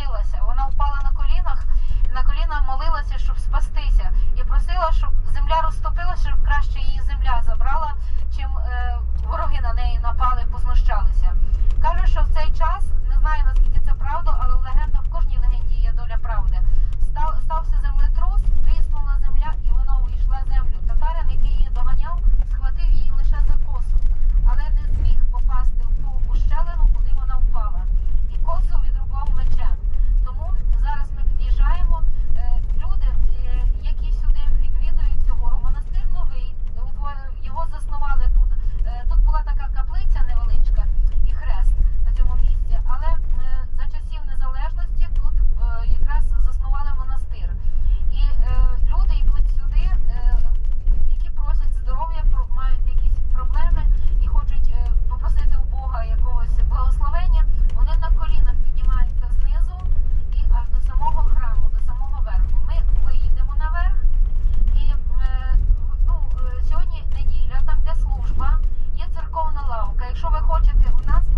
молилася. Вона впала на колінах, на коліна молилася, щоб спастися, і просила, щоб земля розтопилася, щоб краще її побачити у нас